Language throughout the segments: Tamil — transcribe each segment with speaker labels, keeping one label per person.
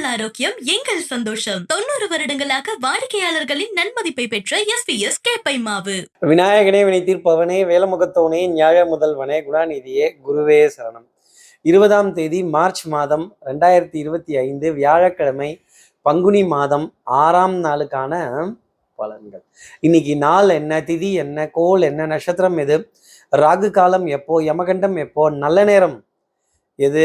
Speaker 1: உங்கள் ஆரோக்கியம் எங்கள் சந்தோஷம். தொண்ணூறு வருடங்களாக வாடிக்கையாளர்களின் நன்மதிப்பை பெற்ற எஸ் பி எஸ் கேப்பை மாவு
Speaker 2: விநாயகனே வினை தீர்ப்பவனே வேலமுகத்தவனே ஞாழ முதல்வனே குணாநிதியே குருவே சரணம். இருபதாம் தேதி மார்ச் மாதம் ரெண்டாயிரத்தி இருபத்தி ஐந்து வியாழக்கிழமை பங்குனி மாதம் ஆறாம் நாளுக்கான பலன்கள். இன்னைக்கு நாள் என்ன திதி என்ன கோல் என்ன நட்சத்திரம் எது ராகு காலம் எப்போ யமகண்டம் எப்போ நல்ல நேரம் எது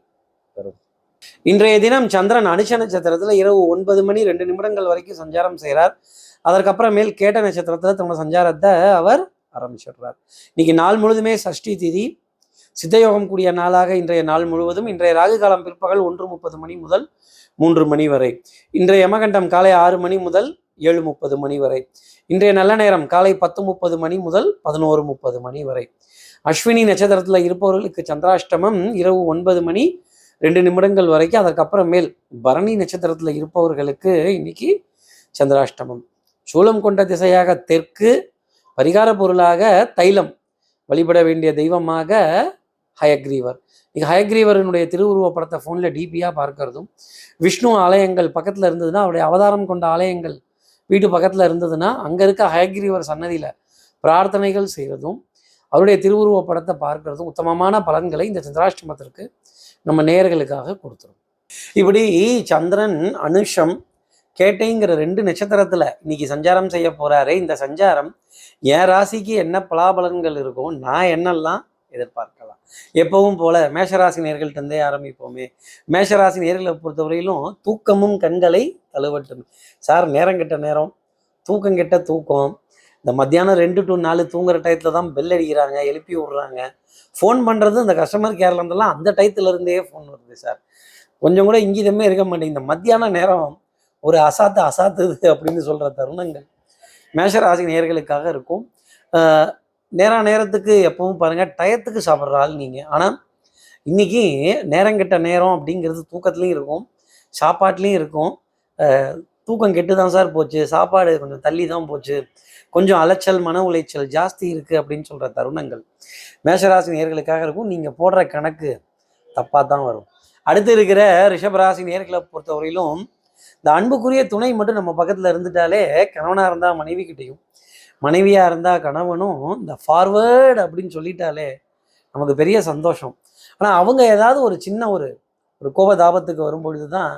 Speaker 2: இன்றைய தினம் சந்திரன் அனுஷ நட்சத்திரத்துல இரவு ஒன்பது மணி ரெண்டு நிமிடங்கள் வரைக்கும் சஞ்சாரம் செய்கிறார் அதற்கப்புறமேல் கேட்ட நட்சத்திரத்துல தன்னோட சஞ்சாரத்தை அவர் ஆரம்பிச்சிடுறார். இன்னைக்கு நாள் முழுதுமே சஷ்டி திதி. சித்தயோகம் கூடிய நாளாக இன்றைய நாள் முழுவதும். இன்றைய ராகு காலம் பிற்பகல் ஒன்று முப்பது மணி முதல் மூன்று மணி வரை. இன்றைய யமகண்டம் காலை ஆறு மணி முதல் ஏழு முப்பது மணி வரை. இன்றைய நல்ல நேரம் காலை பத்து முப்பது மணி முதல் பதினோரு முப்பது மணி வரை. அஸ்வினி நட்சத்திரத்தில் இருப்பவர்களுக்கு சந்திராஷ்டமம் இரவு ஒன்பது மணி ரெண்டு நிமிடங்கள் வரைக்கும் அதற்கப்புறமேல் பரணி நட்சத்திரத்தில் இருப்பவர்களுக்கு இன்னைக்கு சந்திராஷ்டமம். சூலம் கொண்ட திசையாக தெற்கு பரிகார பொருளாக தைலம் வழிபட வேண்டிய தெய்வமாக ஹயக்ரீவர். நீங்கள் ஹயக்ரீவரனுடைய திருவுருவ படத்தை ஃபோனில் டிபியாக பார்க்கறதும் விஷ்ணு ஆலயங்கள் பக்கத்தில் இருந்ததுன்னா அவருடைய அவதாரம் கொண்ட ஆலயங்கள் வீட்டு பக்கத்தில் இருந்ததுன்னா அங்கே இருக்க ஹயக்ரீவர் சன்னதியில் பிரார்த்தனைகள் செய்கிறதும் அவருடைய திருவுருவ படத்தை பார்க்கறதும் உத்தமமான பலன்களை இந்த சந்திராஷ்டமத்திற்கு நம்ம நேயர்களுக்காக கொடுத்துரும். இப்படி சந்திரன் அனுஷம் கேட்டைங்கிற ரெண்டு நட்சத்திரத்தில் இன்னைக்கு சஞ்சாரம் செய்ய போகிறாரு இந்த சஞ்சாரம் என் ராசிக்கு என்ன பலாபலன்கள் இருக்கும் நான் என்னெல்லாம் எதிர்பார்க்கலாம். எப்பவும் போல மேஷராசி நேர்கள்ட்டே ஆரம்பிப்போமே. மேஷராசி நேர்களை பொறுத்தவரையிலும் தூக்கமும் கண்களை தழுவட்டும். சார் நேரம் கெட்ட நேரம் தூக்கம் கெட்ட தூக்கம் இந்த மத்தியானம் ரெண்டு டு நாலு தூங்குற டயத்தில் தான் பெல் அடிக்கிறாங்க எழுப்பி விடுறாங்க. ஃபோன் பண்ணுறது இந்த கஸ்டமர் கேர்லேருந்துலாம் அந்த டயத்துலேருந்தே ஃபோன் வருது சார் கொஞ்சம் கூட இங்கிதமே இருக்க மாட்டேங்குது. இந்த மத்தியான நேரம் ஒரு அசாத்து அசாத்துது அப்படின்னு சொல்கிற தருணங்கள் மேஷராசி நேர்களுக்காக இருக்கும். ஆஹ் நேரா நேரத்துக்கு எப்பவும் பாருங்கள் டயத்துக்கு சாப்பிட்ற ஆள் நீங்கள் ஆனால் இன்னைக்கு நேரங்கிட்ட நேரம் அப்படிங்கிறது தூக்கத்துலேயும் இருக்கும் சாப்பாட்லேயும் இருக்கும். தூக்கம் கெட்டு தான் சார் போச்சு. சாப்பாடு கொஞ்சம் தள்ளி தான் போச்சு. கொஞ்சம் அலைச்சல் மன உளைச்சல் ஜாஸ்தி இருக்குது அப்படின்னு சொல்கிற தருணங்கள் மேஷராசி நேர்களுக்காக இருக்கும். நீங்கள் போடுற கணக்கு தப்பாக தான் வரும். அடுத்து இருக்கிற ரிஷபராசி நேர்களை பொறுத்தவரையிலும் இந்த அன்புக்குரிய துணை மட்டும் நம்ம பக்கத்தில் இருந்துட்டாலே கணவனாக இருந்தால் மனைவி கிட்டேயும் மனைவியாக இருந்தால் கணவனும் இந்த ஃபார்வேர்டு அப்படின்னு சொல்லிட்டாலே நமக்கு பெரிய சந்தோஷம். ஆனால் அவங்க ஏதாவது ஒரு சின்ன ஒரு ஒரு கோபதாபத்துக்கு வரும்பொழுது தான்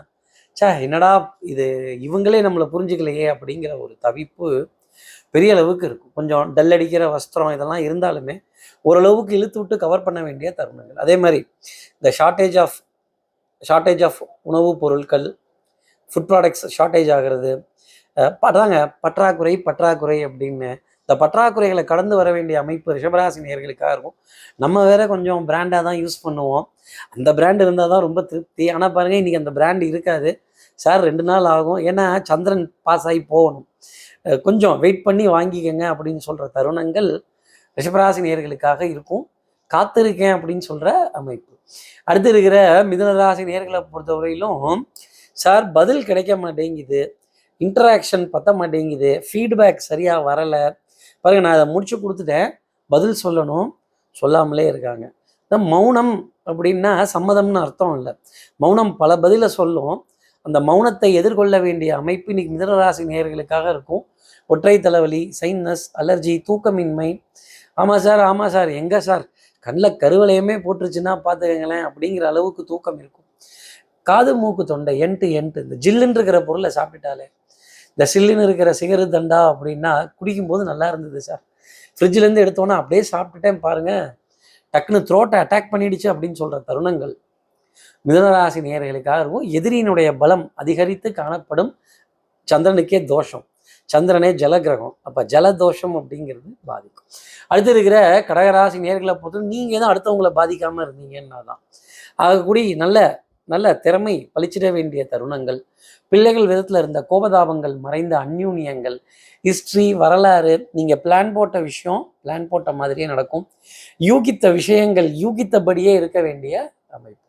Speaker 2: சே என்னடா இது? இவங்களே நம்மளை புரிஞ்சுக்கலையே அப்படிங்கிற ஒரு தவிப்பு பெரிய அளவுக்கு இருக்கும். கொஞ்சம் டல் அடிக்கிற வஸ்திரம் இதெல்லாம் இருந்தாலுமே ஓரளவுக்கு இழுத்து விட்டு கவர் பண்ண வேண்டிய தருணங்கள். அதே மாதிரி இந்த ஷார்ட்டேஜ் ஆஃப் ஷார்ட்டேஜ் ஆஃப் உணவுப் பொருட்கள் ஃபுட் ப்ராடக்ட்ஸ் ஷார்ட்டேஜ் ஆகிறது அதாங்க பற்றாக்குறை பற்றாக்குறை அப்படின்னு இந்த பற்றாக்குறைகளை கடந்து வர வேண்டிய அமைப்பு ரிஷபராசி நேர்களுக்காக இருக்கும். நம்ம வேற கொஞ்சம் பிராண்டாக தான் யூஸ் பண்ணுவோம். அந்த பிராண்ட் இருந்தால் தான் ரொம்ப திருப்தி. ஆனால் பாருங்கள் இன்றைக்கி அந்த பிராண்ட் இருக்காது. சார் ரெண்டு நாள் ஆகும். ஏன்னா சந்திரன் பாஸ் ஆகி போகணும். கொஞ்சம் வெயிட் பண்ணி வாங்கிக்கங்க அப்படின்னு சொல்கிற தருணங்கள் ரிஷபராசி நேர்களுக்காக இருக்கும். காத்திருக்கேன் அப்படின்னு சொல்கிற அமைப்பு. அடுத்து இருக்கிற மிதுனராசி நேர்களை பொறுத்தவரையிலும் சார் பதில் கிடைக்க மாட்டேங்குது. இன்டராக்ஷன் பத்த மாட்டேங்குது. ஃபீட்பேக் சரியாக வரலை. பாருங்க நான் அதை முடிச்சு கொடுத்துட்டேன். பதில் சொல்லணும். சொல்லாமலே இருக்காங்க. இந்த மௌனம் அப்படின்னா சம்மதம்னு அர்த்தம் இல்லை. மௌனம் பல பதிலை சொல்லும். அந்த மௌனத்தை எதிர்கொள்ள வேண்டிய அமைப்பு இன்னைக்கு மிதனராசி நேயர்களுக்காக இருக்கும். ஒற்றை தலைவலி சைனஸ் அலர்ஜி தூக்கமின்மை. ஆமாம் சார் ஆமாம் சார். எங்கே சார்? கண்ணில் கருவலையுமே போட்டுருச்சுன்னா பார்த்துக்கங்களேன் அப்படிங்கிற அளவுக்கு தூக்கம் இருக்கும். காது மூக்கு தொண்டை என்ட்டு என்ட்டு. இந்த ஜில்லுன்னு இருக்கிற பொருளை சாப்பிட்டாலே இந்த சில்லுன்னு இருக்கிற சிகரு தண்டா அப்படின்னா குடிக்கும்போது நல்லா இருந்தது சார். ஃப்ரிட்ஜ்லேருந்து எடுத்தோன்னே அப்படியே சாப்பிட்டுட்டேன் பாருங்க. டக்குன்னு த்ரோட்டை அட்டாக் பண்ணிடுச்சு அப்படின்னு சொல்கிற தருணங்கள். மிதனராசி நேர்களுக்காக இருக்கும். எதிரியினுடைய பலம் அதிகரித்து காணப்படும். சந்திரனுக்கே தோஷம். சந்திரனே ஜலகிரகம். அப்போ ஜலதோஷம் அப்படிங்கிறது பாதிக்கும். அடுத்து இருக்கிற கடகராசி நேர்களை பொறுத்து நீங்கள் தான் அடுத்தவங்களை பாதிக்காமல் இருந்தீங்கன்னா தான். ஆகக்கூடிய நல்ல நல்ல திறமை பளிச்சிட வேண்டிய தருணங்கள் பிள்ளைகள் விதத்தில் இருந்த கோபதாபங்கள் மறைந்த அந்யூன்யங்கள் ஹிஸ்ட்ரி வரலாறு நீங்கள் பிளான் போட்ட விஷயம் பிளான் போட்ட மாதிரியே நடக்கும். யூகித்த விஷயங்கள் யூகித்தபடியே இருக்க வேண்டிய அமைப்பு.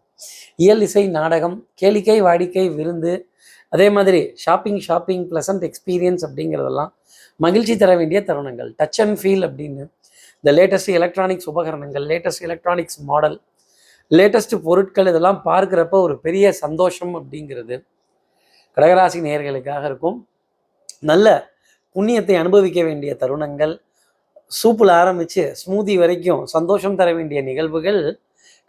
Speaker 2: இயல் இசை நாடகம் கேளிக்கை வாடிக்கை விருந்து அதே மாதிரி ஷாப்பிங் ஷாப்பிங் ப்ளசன்ட் எக்ஸ்பீரியன்ஸ் அப்படிங்கிறதெல்லாம் மகிழ்ச்சி தர வேண்டிய தருணங்கள். டச் அண்ட் ஃபீல் அப்படின்னு இந்த லேட்டஸ்ட் எலக்ட்ரானிக்ஸ் உபகரணங்கள் லேட்டஸ்ட் எலக்ட்ரானிக்ஸ் மாடல் லேட்டஸ்ட் பொருட்கள் இதெல்லாம் பார்க்குறப்ப ஒரு பெரிய சந்தோஷம் அப்படிங்கிறது கடகராசி நேயர்களுக்காக இருக்கும். நல்ல புண்ணியத்தை அனுபவிக்க வேண்டிய தருணங்கள் சூப்பில் ஆரம்பித்து ஸ்மூதி வரைக்கும் சந்தோஷம் தர வேண்டிய நிகழ்வுகள்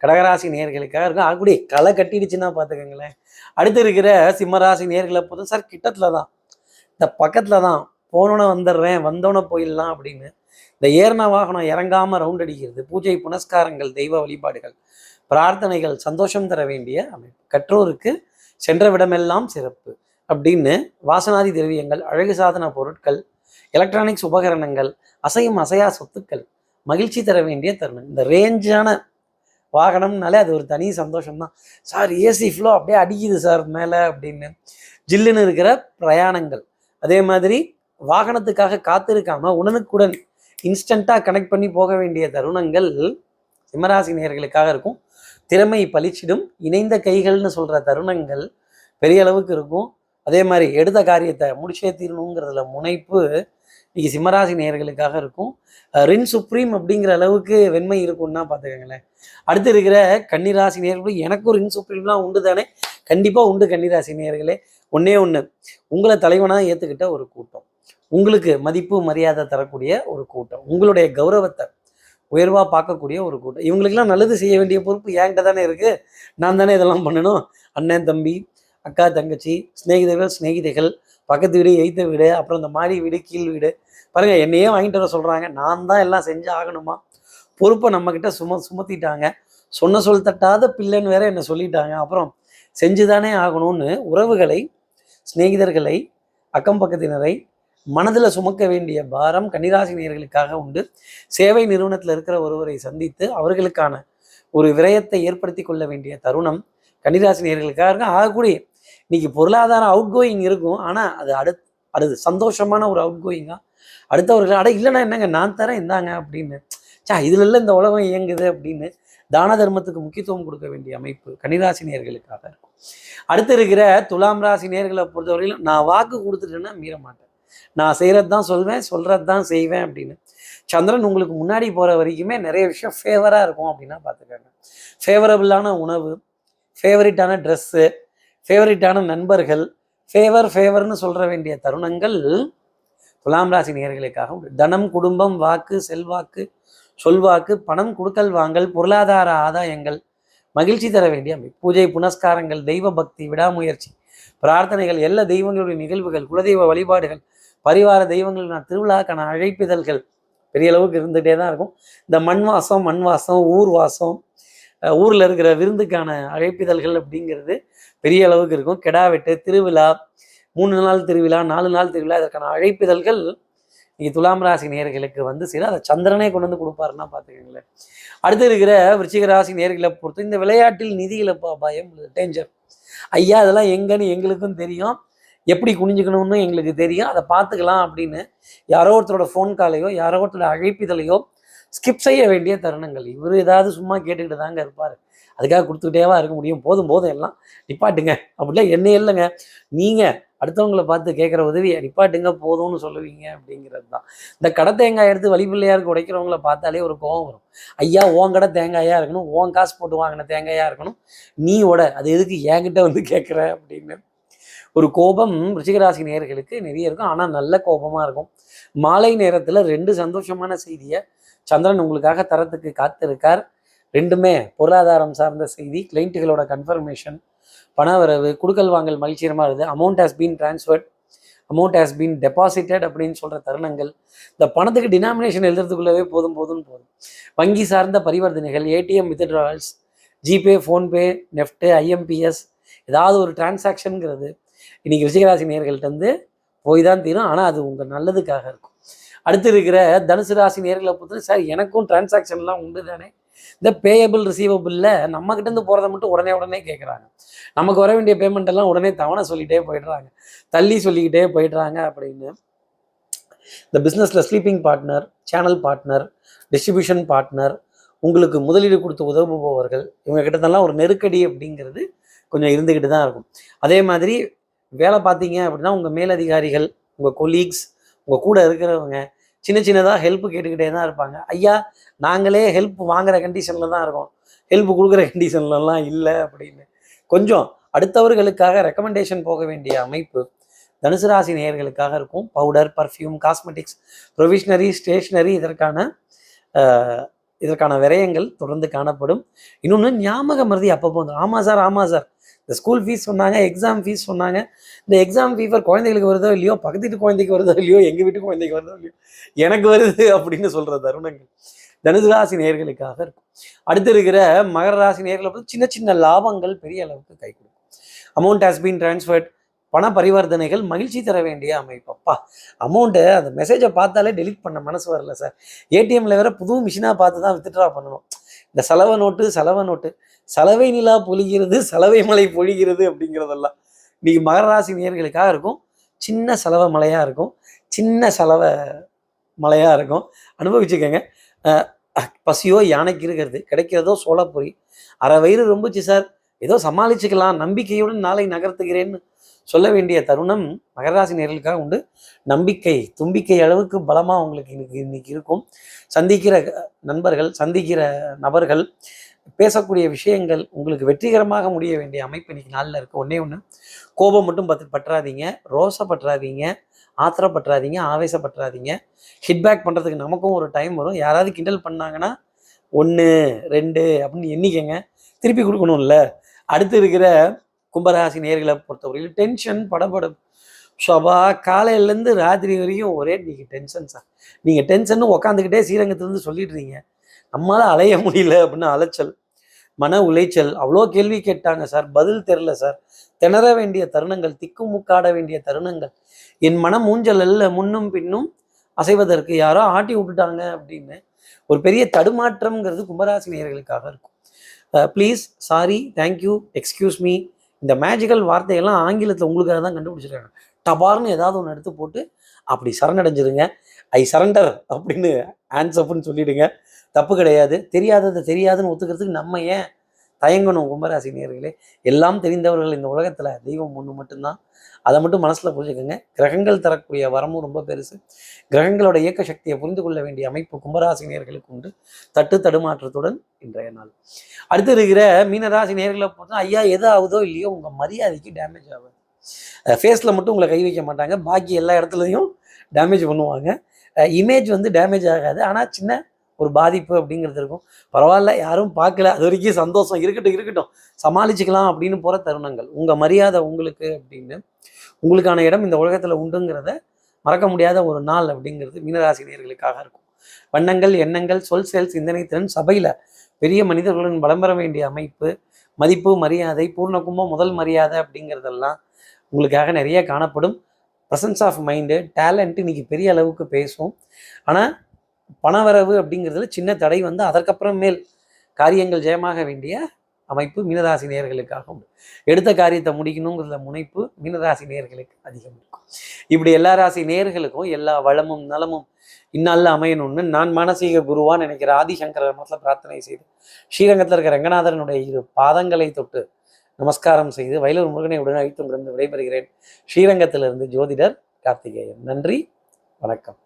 Speaker 2: கடகராசி நேர்களுக்காக இருக்கும். ஆகக்கூடி களை கட்டிடுச்சுன்னா பார்த்துக்கோங்களேன். அடுத்து இருக்கிற சிம்மராசி நேர்களை பொறுத்த சார் கிட்டத்தில் தான். இந்த பக்கத்தில் தான். போனோன்னே வந்துடுறேன். வந்தோன்னே போயிடலாம் அப்படின்னு. இந்த ஏறின வாகனம் இறங்காமல் ரவுண்ட் அடிக்கிறது பூஜை புனஸ்காரங்கள் தெய்வ வழிபாடுகள். பிரார்த்தனைகள் சந்தோஷம் தர வேண்டிய அமைப்பு. கற்றோருக்கு சென்ற விடமெல்லாம் சிறப்பு. அப்படின்னு வாசனாதி திரவியங்கள் அழகு சாதன பொருட்கள் எலக்ட்ரானிக்ஸ் உபகரணங்கள் அசையும் அசையா சொத்துக்கள் மகிழ்ச்சி தர வேண்டிய தருணம். இந்த ரேஞ்சான வாகனம்னாலே அது ஒரு தனி சந்தோஷம் தான் சார் ஏசி ஃப்ளோ அப்படியே அடிக்குது சார் மேலே அப்படின்னு ஜில்லுன்னு இருக்கிற பிரயாணங்கள். அதே மாதிரி வாகனத்துக்காக காத்திருக்காம உடனுக்குடன் இன்ஸ்டண்ட்டாக கனெக்ட் பண்ணி போக வேண்டிய தருணங்கள் சிம்மராசி நேயர்களுக்காக இருக்கும். திறமை பளிச்சிடும். இணைந்த கைகள்னு சொல்கிற தருணங்கள் பெரிய அளவுக்கு இருக்கும். அதே மாதிரி எடுத்த காரியத்தை முடிச்சே தீரணுங்கிறதுல முனைப்பு இன்னைக்கு சிம்மராசி நேயர்களுக்காக இருக்கும் ரின் சுப்ரீம் அப்படிங்கிற அளவுக்கு வெண்மை இருக்கும்னா பார்த்துக்கோங்களேன். அடுத்து இருக்கிற கன்னிராசி நேயர்களும் எனக்கும் ரின் சுப்ரீம்லாம் உண்டு தானே? கண்டிப்பாக உண்டு கன்னிராசி நேயர்களே ஒன்றே ஒன்று உங்களை தலைவனாக ஏற்றுக்கிட்ட ஒரு கூட்டம். உங்களுக்கு மதிப்பு மரியாதை தரக்கூடிய ஒரு கூட்டம். உங்களுடைய கௌரவத்தை உயர்வாக பார்க்கக்கூடிய ஒரு கூட்டம். இவங்களுக்கெல்லாம் நல்லது செய்ய வேண்டிய பொறுப்பு என்கிட்ட தானே இருக்குது நான் தானே இதெல்லாம் பண்ணணும். அண்ணன் தம்பி அக்கா தங்கச்சி சிநேகிதர்கள் சிநேகிதைகள் பக்கத்து வீடு எய்த்த வீடு அப்புறம் இந்த மாடி வீடு கீழ் வீடு. பாருங்கள் என்னையே வாங்கிட்டு வர சொல்கிறாங்க நான் தான் எல்லாம் செஞ்சு ஆகணுமா? பொறுப்பை நம்மக்கிட்ட சும சுமத்திட்டாங்க. சொன்ன சொல் தட்டாத பிள்ளைன்னு வேற என்ன சொல்லிட்டாங்க. அப்புறம் செஞ்சுதானே ஆகணும்னு உறவுகளை சிநேகிதர்களை அக்கம் பக்கத்தினரை மனதில் சுமக்க வேண்டிய பாரம் கன்னிராசி உண்டு. சேவை நிறுவனத்தில் இருக்கிற ஒருவரை சந்தித்து அவர்களுக்கான ஒரு விரயத்தை ஏற்படுத்தி கொள்ள வேண்டிய தருணம் கன்னிராசினியர்களுக்காக இருக்கும். ஆகக்கூடிய இன்னைக்கு பொருளாதார அவுட் கோயிங் இருக்கும். ஆனால் அது அடுத் அடுது சந்தோஷமான ஒரு அவுட் கோயிங்காக அடுத்தவர்கள் அட இல்லைன்னா என்னங்க நான் தரேன் இந்தாங்க அப்படின்னு. சா இதுல இந்த உலகம் இயங்குது அப்படின்னு தான தர்மத்துக்கு முக்கியத்துவம் கொடுக்க வேண்டிய அமைப்பு கன்னிராசி நேர்களுக்காக இருக்கும். அடுத்து இருக்கிற துலாம் ராசி நேர்களை பொறுத்தவரையிலும் நான் வாக்கு கொடுத்துட்டேன்னா மீற மாட்டேன் நான் செய்கிறது தான் சொல்வேன் சொல்கிறது தான் செய்வேன் அப்படின்னு. சந்திரன் உங்களுக்கு முன்னாடி போகிற வரைக்குமே நிறைய விஷயம் ஃபேவராக இருக்கும் அப்படின்னா பார்த்துக்கோங்க. ஃபேவரபுளான உணவு ஃபேவரட்டான ட்ரெஸ்ஸு ஃபேவரட்டான நண்பர்கள் ஃபேவர் ஃபேவர்னு சொல்ற வேண்டிய தருணங்கள் துலாம் ராசி நேர்களுக்காக உண்டு. தனம் குடும்பம் வாக்கு செல்வாக்கு சொல்வாக்கு பணம் கொடுக்கல் வாங்கல் பொருளாதார ஆதாயங்கள் மகிழ்ச்சி தர வேண்டிய பூஜை புனஸ்காரங்கள் தெய்வ பக்தி விடாமுயற்சி பிரார்த்தனைகள் எல்லா தெய்வங்களுடைய நிகழ்வுகள் குலதெய்வ வழிபாடுகள் பரிவார தெய்வங்களுக்கான திருவிழாக்கான அழைப்பிதழ்கள் பெரிய அளவுக்கு இருந்துகிட்டே தான் இருக்கும். இந்த மண் வாசம் மண் வாசம் ஊர் வாசம் இருக்கிற விருந்துக்கான அழைப்பிதழ்கள் அப்படிங்கிறது பெரிய அளவுக்கு இருக்கும். கெடா வெட்டு திருவிழா மூணு நாள் திருவிழா நாலு நாள் திருவிழா இதற்கான அழைப்பிதழ்கள் இன்னைக்கு துலாம் ராசி நேயர்களுக்கு வந்து சரி அதை சந்திரனே கொண்டு வந்து கொடுப்பாருன்னா பார்த்துக்கோங்களேன். அடுத்து இருக்கிற விருச்சிக ராசி நேர்களை பொறுத்து இந்த விளையாட்டில் நிதி இழப்பு அபாயம் டேஞ்சர் ஐயா அதெல்லாம் எங்கன்னு எங்களுக்கும் தெரியும். எப்படி குனிஞ்சுக்கணும்னு எங்களுக்கு தெரியும். அதை பார்த்துக்கலாம் அப்படின்னு யாரோ ஒருத்தரோட ஃபோன் காலையோ யாரோ ஒருத்தரோட அழைப்பிதழையோ ஸ்கிப் செய்ய வேண்டிய தருணங்கள். இவர் ஏதாவது சும்மா கேட்டுக்கிட்டு தாங்க இருப்பார். அதுக்காக கொடுத்துக்கிட்டேவா இருக்க முடியும். போதும் போதும் எல்லாம். நிப்பாட்டுங்க. அப்படிலாம் என்ன இல்லைங்க. நீங்கள் அடுத்தவங்கள பார்த்து கேட்குற உதவியை நிப்பாட்டுங்க போதும்னு சொல்லுவீங்க அப்படிங்கிறது தான். இந்த கடை தேங்காய் எடுத்து வழிபிள்ளையாருக்கு உடைக்கிறவங்கள பார்த்தாலே ஒரு கோவம் வரும். ஐயா உன் கடை தேங்காயாக இருக்கணும் உன் காசு போட்டு வாங்கின தேங்காயாக இருக்கணும் நீ உட அது எதுக்கு என்கிட்ட வந்து கேட்குற அப்படின்னு. ஒரு கோபம் ரிஷிகராசி நேயர்களுக்கு நிறைய இருக்கும் ஆனால் நல்ல கோபமாக இருக்கும். மாலை நேரத்தில் ரெண்டு சந்தோஷமான செய்தியை சந்திரன் உங்களுக்காக தரத்துக்கு காத்திருக்கார். ரெண்டுமே பொருளாதாரம் சார்ந்த செய்தி கிளைண்ட்டுகளோட கன்ஃபர்மேஷன் பணவரவு குடுக்கல் வாங்கல் மகிழ்ச்சிகரமாக இருக்குது amount has been transferred amount has been deposited அப்படின்னு சொல்கிற தருணங்கள். இந்த பணத்துக்கு டினாமினேஷன் எழுதுறதுக்குள்ளவே போதும் போதும்னு போதும். வங்கி சார்ந்த பரிவர்த்தனைகள் ATM withdrawals GPay PhonePe NEFT IMPS ஏதாவது ஒரு டிரான்சாக்ஷனுங்கிறது இன்னைக்கு ரிஷிகராசி நேர்கள்ட்ட வந்து போய் தான் தீரும். ஆனால் அது உங்கள் நல்லதுக்காக இருக்கும். அடுத்து இருக்கிற தனுசு ராசி நேர்களை பொறுத்தவரை சார் எனக்கும் டிரான்சாக்ஷன்லாம் உண்டு தானே இந்த பேயபிள் ரிசீவபிளில் நம்ம இருந்து போகிறத மட்டும் உடனே உடனே கேட்குறாங்க நமக்கு வர வேண்டிய பேமெண்ட் எல்லாம் உடனே தவணை சொல்லிகிட்டே போயிடுறாங்க. தள்ளி சொல்லிக்கிட்டே போயிடுறாங்க அப்படின்னு. இந்த பிஸ்னஸில் sleeping partner channel partner distribution partner உங்களுக்கு முதலீடு கொடுத்து உதவுபவர்கள் இவங்க கிட்டத்தெல்லாம் ஒரு நெருக்கடி அப்படிங்கிறது கொஞ்சம் இருந்துக்கிட்டு தான் இருக்கும். அதே மாதிரி வேலை பார்த்தீங்க அப்படின்னா உங்கள் மேலதிகாரிகள் உங்கள் கொலீக்ஸ் உங்கள் கூட இருக்கிறவங்க சின்ன சின்னதாக ஹெல்ப் கேட்டுக்கிட்டே தான் இருப்பாங்க. ஐயா நாங்களே ஹெல்ப் வாங்குற கண்டிஷனில் தான் இருக்கோம். ஹெல்ப் கொடுக்குற கண்டிஷன்லலாம் இல்லை அப்படின்னு. கொஞ்சம் அடுத்தவர்களுக்காக ரெக்கமெண்டேஷன் போக வேண்டிய அமைப்பு தனுசு ராசி நேயர்களுக்காக இருக்கும். Powder perfume cosmetics provisionary stationery இதற்கான இதற்கான விரயங்கள் தொடர்ந்து காணப்படும். இன்னொன்று ஞாபக மருதி அப்பப்போ வந்துடும் ஆமாம் சார் ஆமாம் சார் இந்த ஸ்கூல் ஃபீஸ் சொன்னாங்க எக்ஸாம் ஃபீஸ் சொன்னாங்க. இந்த எக்ஸாம் ஃபீவர் குழந்தைகளுக்கு வருதோ இல்லையோ பக்கத்து வீட்டு குழந்தைக்கு வருதோ இல்லையோ எங்கள் வீட்டு குழந்தைக்கு வருதோ இல்லையோ எனக்கு வருது அப்படின்னு சொல்கிற தருணங்கள். தனுசு ராசி நேர்களுக்காக இருக்கும். அடுத்து இருக்கிற மகர ராசி நேர்களை பற்றி சின்ன சின்ன லாபங்கள் பெரிய அளவுக்கு கை கொடுக்கும். அமௌண்ட் ஹாஸ் பீன் டிரான்ஸ்ஃபர்ட் பண பரிவர்த்தனைகள் மகிழ்ச்சி தர வேண்டிய அமைப்பு. அப்பா அமௌண்ட்டு அந்த மெசேஜை பார்த்தாலே டெலிட் பண்ண மனசு வரல சார். ஏடிஎம்ல வேற புது மிஷினாக பார்த்து தான் வித்ட்ரா பண்ணணும். இந்த செலவை நோட்டு செலவை நோட்டு. செலவை நிலா பொழிகிறது செலவை மலை பொழிகிறது அப்படிங்கிறதெல்லாம் இன்னைக்கு மகர ராசி நேர்களுக்காக இருக்கும். சின்ன செலவை மலையாக இருக்கும். சின்ன செலவை மலையாக இருக்கும். அனுபவிச்சுக்கோங்க. பசியோ யானைக்கு இருக்கிறது கிடைக்கிறதோ சோளப்பொரி அரை வயிறு ரொம்பச்சு சார். ஏதோ சமாளிச்சுக்கலாம் நம்பிக்கையுடன் நாளை நகர்த்துகிறேன்னு சொல்ல வேண்டிய தருணம் மகராசி நேர்களுக்காக உண்டு. நம்பிக்கை தும்பிக்கை அளவுக்கு பலமாக உங்களுக்கு இன்னைக்கு இன்னைக்கு இருக்கும். சந்திக்கிற நண்பர்கள் சந்திக்கிற நபர்கள் பேசக்கூடிய விஷயங்கள் உங்களுக்கு வெற்றிகரமாக முடிய வேண்டிய அமைப்பு இன்னைக்கு நாளில் இருக்குது ஒன்றே ஒன்று கோபம் மட்டும் பத்து பற்றாதீங்க. ரோசப்பற்றாதீங்க. ஆத்திரப்பற்றாதீங்க. ஆவேசப்பற்றாதீங்க. ஹிட்பேக் பண்ணுறதுக்கு நமக்கும் ஒரு டைம் வரும். யாராவது கிண்டல் பண்ணாங்கன்னா ஒன்று ரெண்டு அப்படின்னு எண்ணிக்கங்க. திருப்பி கொடுக்கணும்ல. அடுத்து இருக்கிற கும்பராசி நேர்களை பொறுத்தவரையில் டென்ஷன் படப்படும் ஷோபா காலையிலேருந்து ராத்திரி வரைக்கும் ஒரே நீங்கள் டென்ஷன் சார் நீங்கள் டென்ஷன் உக்காந்துக்கிட்டே ஸ்ரீரங்கத்துலேருந்து சொல்லிடுறீங்க நம்மளால் அலைய முடியல அப்படின்னு அலைச்சல் மன உளைச்சல். அவ்வளோ கேள்வி கேட்டாங்க சார் பதில் தெரில சார் திணற வேண்டிய தருணங்கள் திக்குமுக்காட வேண்டிய தருணங்கள். என் மனம் மூஞ்சல் அல்ல முன்னும் பின்னும் அசைவதற்கு யாரோ ஆட்டி விட்டுட்டாங்க அப்படின்னு ஒரு பெரிய தடுமாற்றம்ங்கிறது கும்பராசி நேயர்களுக்காக இருக்கும். Please sorry thank you excuse me இந்த மேஜிக்கல் வார்த்தையெல்லாம் ஆங்கிலத்தில் உங்களுக்காக தான் கண்டுபிடிச்சிருக்காங்க. டபார்னு ஏதாவது ஒன்று எடுத்து போட்டு அப்படி சரணடைஞ்சிருங்க. ஐ சரண்டர் அப்படின்னு ஆன்சர்னு சொல்லிடுங்க. தப்பு கிடையாது. தெரியாததை தெரியாதுன்னு ஒத்துக்கிறதுக்கு நம்ம ஏன் தயங்கணும் கும்பராசி நேர்களே எல்லாம் தெரிந்தவர்கள் இந்த உலகத்தில் தெய்வம் ஒன்று மட்டும்தான். அதை மட்டும் மனசில் புரிஞ்சுக்கோங்க. கிரகங்கள் தரக்கூடிய வரமும் ரொம்ப பெருசு. கிரகங்களோட இயக்க சக்தியை புரிந்து கொள்ள வேண்டிய அமைப்பு கும்பராசி நேர்களுக்கு உண்டு. தட்டு தடுமாற்றத்துடன் இன்றைய நாள். அடுத்து இருக்கிற மீனராசி நேர்களை பார்த்தா ஐயா எது ஆகுதோ இல்லையோ உங்கள் மரியாதைக்கு டேமேஜ் ஆகுது. ஃபேஸில் மட்டும் உங்களை கை வைக்க மாட்டாங்க. பாக்கி எல்லா இடத்துலையும் டேமேஜ் பண்ணுவாங்க. இமேஜ் வந்து டேமேஜ் ஆகாது. ஆனால் சின்ன ஒரு பாதிப்பு அப்படிங்கிறது இருக்கும். பரவாயில்ல யாரும் பார்க்கல. அது வரைக்கும் சந்தோஷம். இருக்கட்டும் இருக்கட்டும். சமாளிச்சுக்கலாம் அப்படின்னு போகிற தருணங்கள். உங்கள் மரியாதை உங்களுக்கு அப்படின்னு உங்களுக்கான இடம் இந்த உலகத்தில் உண்டுங்கிறத மறக்க முடியாத ஒரு நாள் அப்படிங்கிறது மீனராசினியர்களுக்காக இருக்கும். வண்ணங்கள் எண்ணங்கள் சொல் செயல் சிந்தனை திறன் சபையில் பெரிய மனிதர்களுடன் வளம் பெற வேண்டிய அமைப்பு மதிப்பு மரியாதை பூர்ண கும்பம் முதல் மரியாதை அப்படிங்கிறதெல்லாம் உங்களுக்காக நிறைய காணப்படும். ப்ரசன்ஸ் ஆஃப் மைண்டு டேலண்ட் இன்னைக்கு பெரிய அளவுக்கு பேசும். ஆனால் பணவரவு அப்படிங்கிறதுல சின்ன தடை வந்து அதற்கப்புறம் மேல் காரியங்கள் ஜெயமாக வேண்டிய அமைப்பு மீனராசி நேயர்களுக்காக உண்டு எடுத்த காரியத்தை முடிக்கணுங்கிறதுல முனைப்பு மீனராசி நேயர்களுக்கு அதிகம் இருக்கும். இப்படி எல்லா ராசி நேயர்களுக்கும் எல்லா வளமும் நலமும் இந்நாளில் அமையணும்னு நான் மானசீக குருவா நினைக்கிற ஆதிசங்கர மனசில் பிரார்த்தனை செய்து ஸ்ரீரங்கத்தில் இருக்கிற ரங்கநாதரனுடைய இரு பாதங்களை தொட்டு நமஸ்காரம் செய்து வயலூர் முருகனை உடன் அழைத்து உடன் விடைபெறுகிறேன். ஸ்ரீரங்கத்திலிருந்து ஜோதிடர் கார்த்திகேயன். நன்றி. வணக்கம்.